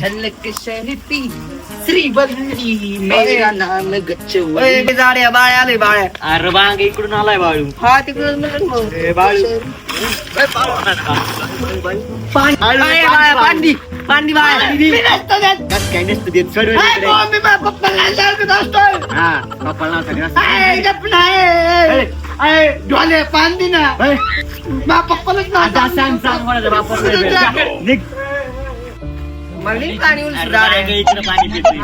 झलक शहती श्रीवल्ली मेरा नाम बाळ्या आले बाळ्या अरे बांग इकडून आलाय बाळू. हा तिकडून. ए, बाळू. पांडी. कस काय नसतं देत इकडे. हा ना. ए, मा पप्पालाच आता सांग सांग कोणाच्या बापाला नाही भेट. निघ. मग पाणी उलट अरे बांग इकडे पाणी पितोय.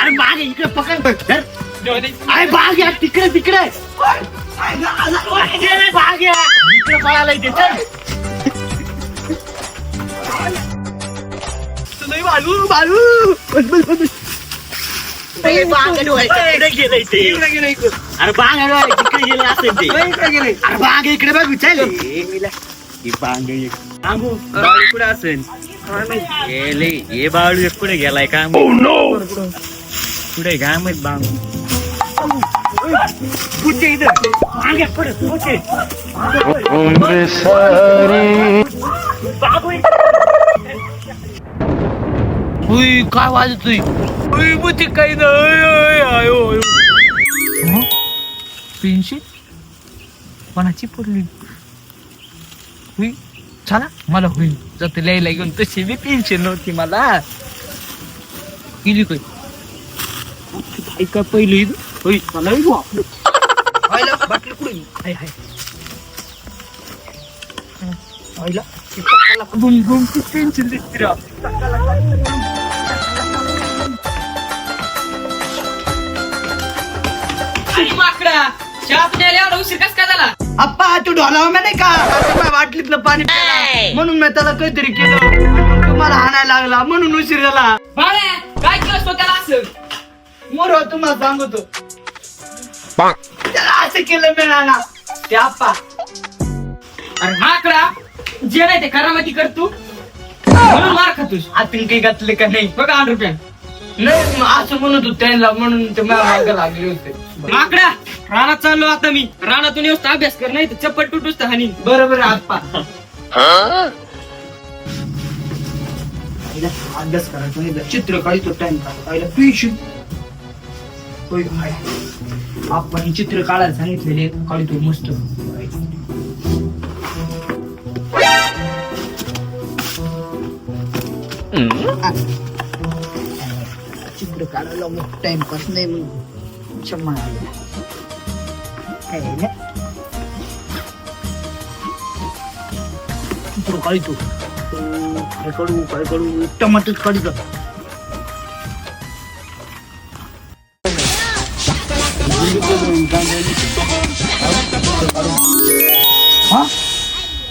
अरे बाग इकडे पकड. धर. अरे बाग या तिकडे तिकडे. बाग या. इकडे पळाला इथे चल. बालू बालू. ए, बाग इकडे गेलंय ते. इकडे गेलं इकडे. अरे बाग आहे, तिकडे गेलं असेल ते? इकडे गेले अरे बाग इकडे बघ चल. ही. बाळू कुठे असेल गेले हे बाळू एक कुठे गेलाय का कुठे काय माहीत बांग कुठे इथं मागे पुढे कुठे बाबू उई काय वाजतोय उई बुती काही पेन्शिल कोणाची पडली हुई? चला मला होईल जाते लिहायला घेऊन. तशी बी टेन्शन नव्हती मला. गेली काय ऐका पहिले? होई मला बाटली कुठे? हाय हाय. आईला बुम बुम दिसते राव अप्पा तू ढोलाव मी नाही का? आता माझ्या बाटलीतलं पाणी प्यायला. म्हणून मी त्याला काहीतरी केलं. मग तुम्हाला हाणायला लागला. म्हणून उशीर झाला. काय केलं त्याला असं? मोर तुम्हाला सांगतो. त्याला असं केलं मी ना ते अप्पा अरे माकडा जे नाही ते करामती कर तू. म्हणून मार खातोस आतील काही घातले का नाही? बघा आठ रुपया. नाही मग असं म्हणत होत त्यांना म्हणून ते मला मागं लागले होते. माकडा रानात चाललो आता मी. रानातून येऊस अभ्यास कर नाही तर चप्पल तुटूस तर हानी बरोबर आहे आप्पा. अभ्यास करायचा चित्र काढतो टाइम पहिला पिशू आपण चित्र काढायला सांगितलेले काढतो मस्त. चित्र काढायला मग टाइमपास नाही मग क्षमा चित्र काढतो काय काढू काय काढू टमाटर काढतो हा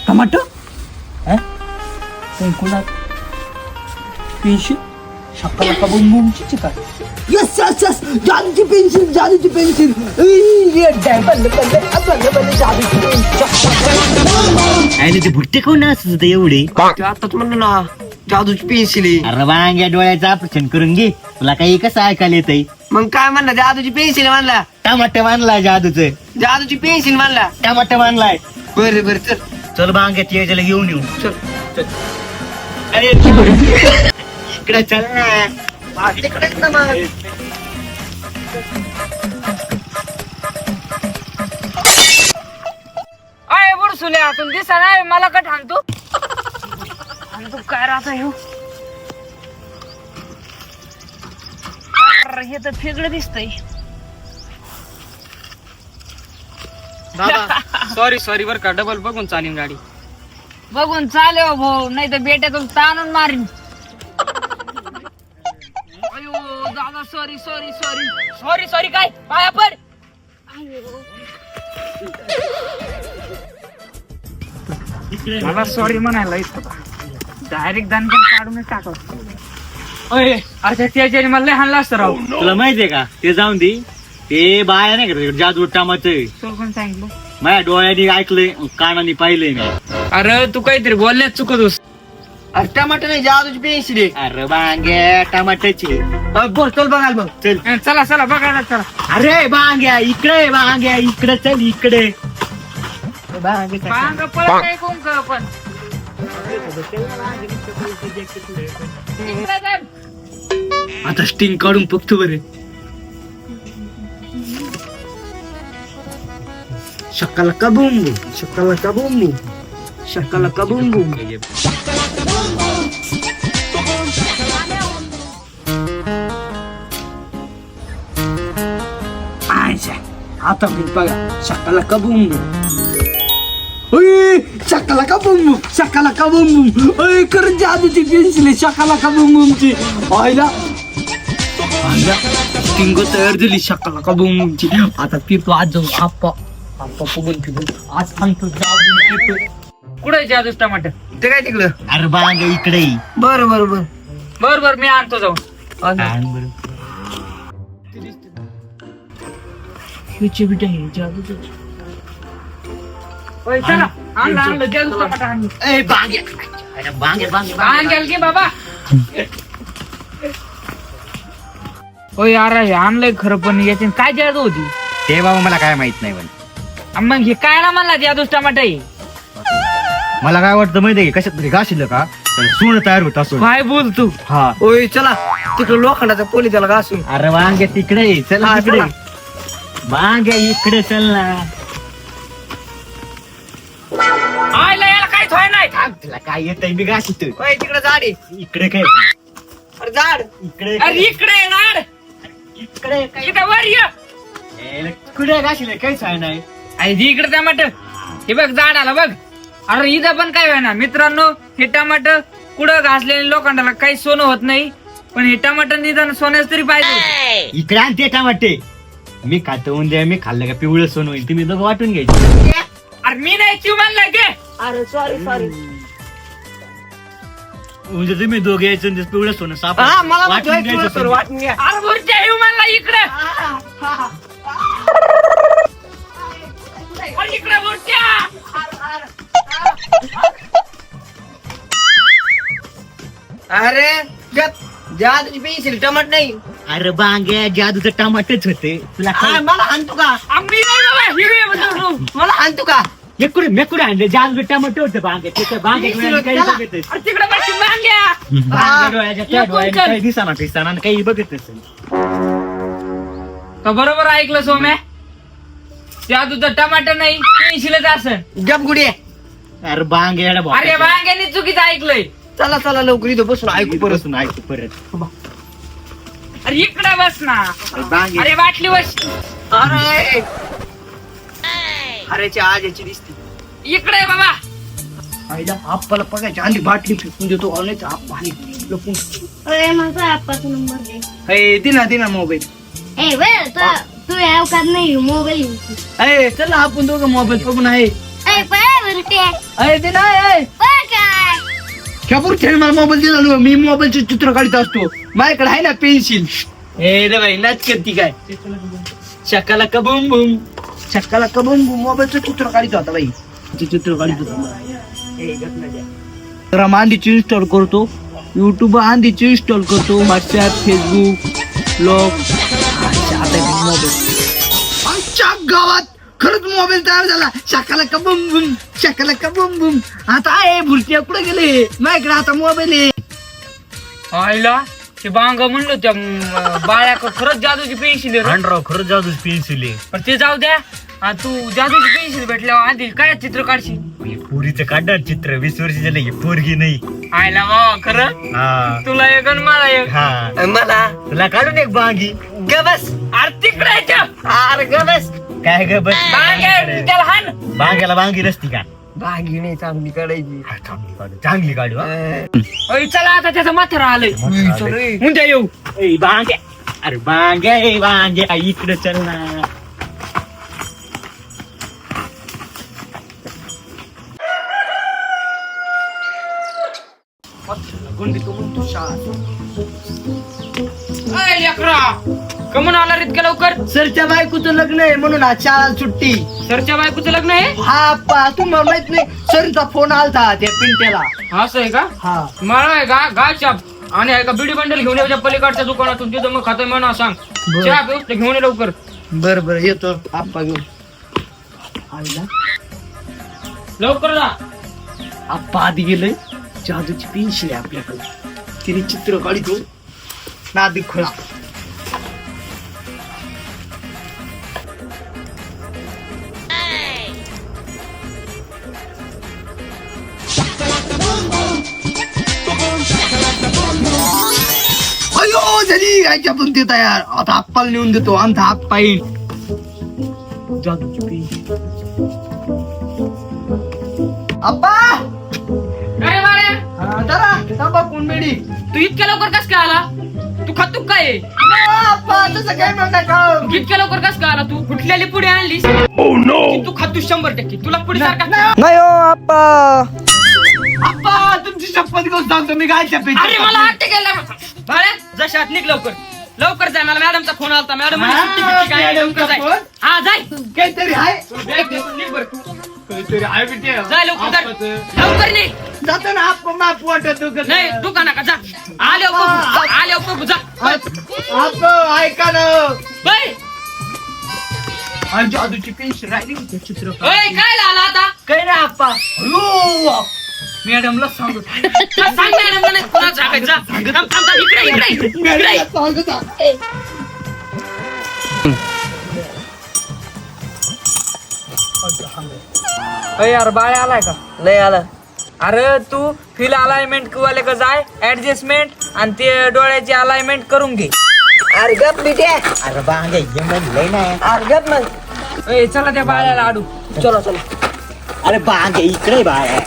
टमाटर कुणा पेन्शिल शक्काला का बोल मुंगची काय यस यस यस जादूची पेन्सिल जादूची पेन्सिल आणि ते भुट्टे कोण असत होते एवढे आताच म्हणलं ना जादूची पेन्सिल आहे अरे वांग्या डोळ्याचं ऑपरेशन करून घे तुला काही कसं ऐकायला येतंय मग काय म्हणला जादूची पेन्सिल म्हणला टमाटे मानलाय जादूचं जादूची पेन्सिल म्हणला टमाटे मानलाय बरे बरे चल चल बांग्यात यायला घेऊन येऊ चल चल अरे इकडे चल. ना तिकडेच ना मग. अय बुडसुले आतून दिसा नाही मला का ठाणतो आणि तू काय राहता अरे, हे तर फेगडं दिसतंय. दादा सॉरी सॉरी बर का. डबल बघून चालीन गाडी. बघून चाले हो भाऊ नाही तर बेट्यातून ताणून मारीन. Sorry sorry sorry sorry sorry काय पाया पड मला सॉरी म्हणायला होता. डायरेक्ट दान पण काढूनच टाकला. अच्छा त्याच्याने मला लय हाणला असतं राव. तुला माहितीये का? ते जाऊन दे. ते बाया नाही का जादू तुला कोण सांगितलं. माझ्या डोळ्यांनी ऐकलंय कानाने पाहिलंय मी. अरे तू काहीतरी बोलण्यात चुकत होस. अरे टमाटर नाही जादूची पेन्सिल आहे. अरे बांग्या टमाट्याची अ, बोल चल बघाल मग. चल. चला चला बघायला चला. अरे बांग्या इकडे बांग्या इकडे चल इकडे. बांगे पळत नाही आता स्टिंग काढून बघतो बरे. शकाला कबुंबू शकाला कबुंबू शकाला कबुंबू आयच्या आता मी बघा शकाला कबुंबू ओय शकाला का बुम शकाला का बुम ओय कर जादूची पेन्सिल शकाला का बुम बुमची आयला आयला टिंग तयार झाली शकाला का बुम बुमची आता पितो आज जाऊ आप्पा आप्पा फुगून फिरून आज सांगतो जादू पितो कुठे जादूस टमाटर? ते काय तिकडं? अरे बांग इकडे. बर बर बर. बर बर मी आणतो जाऊन. आण बरं. ओय, चला आणलं आणलं जादूस टमाटर आणलं. ए बांगे. अरे बांगे बांगे आणलं की बाबा. होय अरे हे आणलंय खरं पण याची काय जादू होती? ते बाबा मला काय माहीत नाही पण. आणि मग हे काय ना म्हणला जादूस टमाटर हे? मला काय वाटतं माहितीये का? कशात तरी घासिलं का? तर सोनं तयार होत असो काय बोल तू? हा. ओय चला तिकडं लोखंडाचा पोली त्याला घासून. अरे वांगे तिकडे चल हा, तिकडे चला. वांगे इकडे चल ना. आयला याला काय थोय नाही. थांब, तुला काय मी घासित ओय तिकडं झाड आहे. इकडे काय? अरे झाड. इकडे अरे इकडे इकडे काय? इकडे वर ये. ए, कुठे घासिलं? काहीच आहे नाही. अरे इकडे टमाटर हे बघ झाड आला बघ. अरे इथं पण काय ना मित्रांनो हे टमाटर कुठं घासलेले लोखंडाला काही सोनं होत नाही. पण हे टमाटर निदान सोन्याच तरी पाहिजे. इकडे आणते टमाटे. मी खातो उद्या मी खाल्लं का? पिवळं सोनं होईल. तुम्ही दोघं वाटून घ्यायचे. अरे मी नाही चिव म्हणला गे. अरे सॉरी सॉरी म्हणजे तुम्ही दोघे यायचं आणि ते पिवळं सोनं साप हा मला वाटून सोनं. वाटून घ्या. अरे बुरच्या येऊ म्हणला इकडे. अरे इकडे बुरच्या अरे गप. जादूची पेन्सिल टमाट नाही. अरे बांगे जादूचं टमाटेच होते. तुला काय? मला आणतो का? आम्ही नाही बाबा हिरवे बदलू. मला आणतो का? मेकुडे मेकुडे आणले. जादू टमाटे होते बांगे त्याचं बांगे वीस डोळ्याने काही चला. बघतच. अरे तिकडे बस मांग्या बांगे डोळ्याच्या त्या ये कोण डोळ्याने चल. काही दिसाना आणि काही बघत नसेल का बरोबर ऐकलं सोम्या? त्या तुझं टमाटर नाही पेन्शिलच असन गप गुडी. अरे बांगे. अरे वांग्यानी चुकीचं ऐकलंय. चला चला लवकर इथं बसून ऐकू परत. ऐकू परत. अरे इकडे बस ना. अरे बांगे अरे वाटली बस. अरे. अरेची आज याची दिसते. इकडे बाबा. आईला आपल्याला बघायची. आणि बाटली फेकून देतो. ऑनलाईन आप पाणी लपून अरे माझा आप्पाचा नंबर दे. दिना दिना मोबाईल ए वेळ तू या अवकात नाही मोबाईल अरे चला आपण दोघं मोबाईल बघून आहे. ए वरती अरे काय खेपूर खेळ मला मोबाईल दिला मी मोबाईलचे चित्र काढत असतो. माझ्याकडे आहे ना पेन्सिल ए रे बाई नाच करती काय? शकाला कबूम बुम शकाला कबूम बुम मोबाईलचं चित्र काढत होता बाई. ते चित्र काढत होता. तर आंधीची इन्स्टॉल करतो. युट्यूब आंधीची इन्स्टॉल करतो. व्हॉट्सअप फेसबुक ब्लॉग आमच्या गावात खरंच मोबाईल तयार झाला. शकाला कबूम बुम शकाला कबूम बुम आता आहे भुरट्या कुठे गेले? माझ्याकडे आता मोबाईल आहे. आईला ते बांग म्हणलो त्या म, बाळ्याक खरंच जादूची पेन्सिल आहे रे. खरंच जादूच पेन्सिल आहे. पण ते जाऊ द्या. आ, तू जादूची पेन्सिल भेटल्यावर आधी काय चित्र काढशील? हे पोरीचं काढणार चित्र. वीस वर्ष झालं हे पोरगी नाही. आईला बाबा खरं? हा. तुला एक आणि मला एक. हा. मला? तुला काढून एक बांगी. गबस. अरे तिकडे आहे त्यो. अरे गबस. काय ग बस बांग आहे, त्याला हाण बांग्याला बांगी नसती का भागी नाही चांगली काढायची हा, चांगली काढू चांगली काढू हा. ओय, चला आता त्याचं माथेरा आलंय चल रे. उद्या येऊ ए, बांग्या अरे बांग्या ए बांग्या इकडे चल ना अय, लेकरा कमून आला रे इतक्या लवकर? सरच्या बायकोचं लग्न आहे म्हणून आज शाळा सुट्टी. सरच्या बायकोचं लग्न आहे? हा पा तुम्हाला माहीत नाही सरचा फोन आलता त्या पिंट्याला. असं आहे का? हा. मला आहे का? गाय चाप आणि आहे का बिडी बंडल घेऊन याच्या पलीकडच्या दुकानातून तिथं मग खातोय म्हणा सांग. बरं. चहा पिऊ ते घेऊन ये लवकर. बर बर येतो. आप्पा घेऊन. आईला. लवकर जा. आप्पा आधी गेले जादूची पेन्शिल आहे आपल्याकडे. तिने चित्र काढतो नादी खोळा झाली यायच्या पण ते तयार? आता हातपाल नेऊन देतो आमचा हात अप्पा काय हा, जरा थांबा तू इतक्या लवकर कस काय आला? तू खातू काय आहे? तसं काय म्हणता का? तू इतक्या लवकर कस काय आला? तू कुठल्याली पुढे आणलीस? की तू खातू शंभर टक्के. तुला पुढे सारखा नाही हो अप्पा अप्पा तुमची शपथ घेऊन सांगतो मी काय शपथ अरे मला वाटते गेला बाळ्या जशात निघ लवकर. लवकर जाय मला मॅडमचा फोन आलता. मॅडम म्हणे हा, सुट्टी बिट्टी काय आहे, लवकर जाय? हा काहीतरी निघ बरं. काहीतरी आहे बिटे जाय लवकर. लवकर निघ. जातो ना अप्पा माप वाटत दुखत नाही दुकाना का? जा. आले आले बघू. जा अप्पा ऐका ना. बाय आणि जादूची पेन्शन राहिली चित्र ओय काय झालं आता? काय ना अप्पा अयो मॅडमला सांगतो जा, सांग मॅडमला नाही कोणाला सांगायचं? जा. थांब, थांब, थांब, इकडे इकडे. इकडे. ये. सांगतो अय यार बाळे आलाय का? नाही आला. अरे तू फिल अलाइनमेंट वाले का जाय ऍडजस्टमेंट आणि ते डोळ्याची अलाइनमेंट करून घे. अरे गप बिटे अरे बांगे ये म्हणलंय ना अरे गप मग. अय, चला त्या बाळ्याला आडू. चलो चलो. अरे बांगे इकडे बाय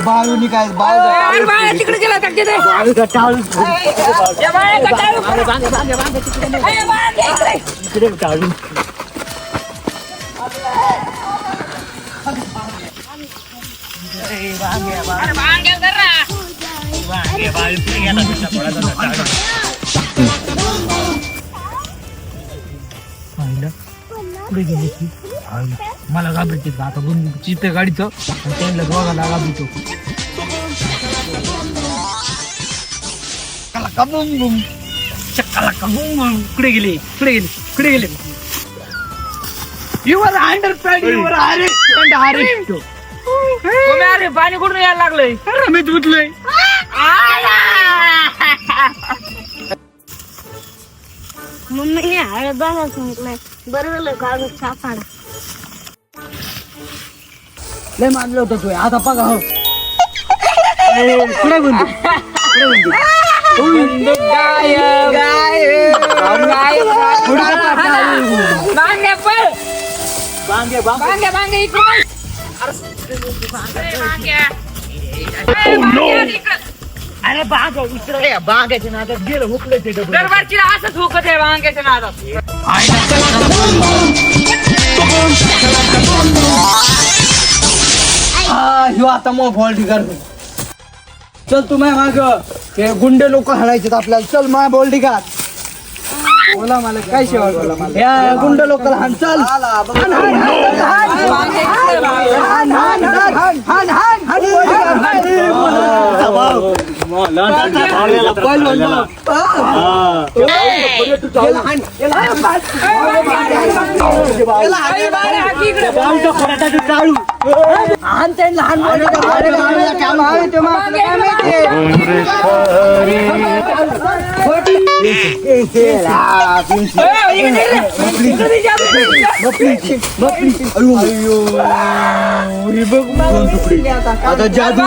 बाळूनी काय अरे बाळ्या तिकडे गेला का टाळू. अय, पुढे गेले की मला घाबरते आता. बंद चित्त गाडीचं आणि त्यांना दोघाला घाबरतो. का बुम बुम चक्काला का बुम बुम कुठे गेले? कुठे गेले? कुठे गेले? युवर अंडर पॅड युवर अरे अरे अरे पाणी कुठून यायला लागलंय मी धुतलंय. मम्मीने हळद बघा सांगितलंय. बरं झालं सापडा लय मानलं होतं तू आता बघा हो. कुठे बंदूक कुठे अरे बांगे. अरे बांगे इकडं. अरे बाग इकडे बागाच्या नादात गेलं हुकलं ते डबल दरबारचीला असंच हुकत आहे बांग्याच्या नादात. ह्यो आता मग फॉल्टी करतो चल तू माय माग हे गुंडे लोक हाणायचे आपल्याला चल माय बोल का बोला मला काय शेवा बोला मला या गुंड लोकला हान चल हाण, हाण, बांगे इकडे, बांगे. हाण, हाण, हाण, हाण, हाण, हाण, हाण, पहिलवान बघ. याला हाण, याला हाण. याला हाण. अरे बांगे, हाकी इकडे. हाण त्यांना हाण बोलले का? अरे बाबाला काम आहे ते मग आपलं काय माहिती? अरे, इकडे, इकडे. इकडे जा, आता जादू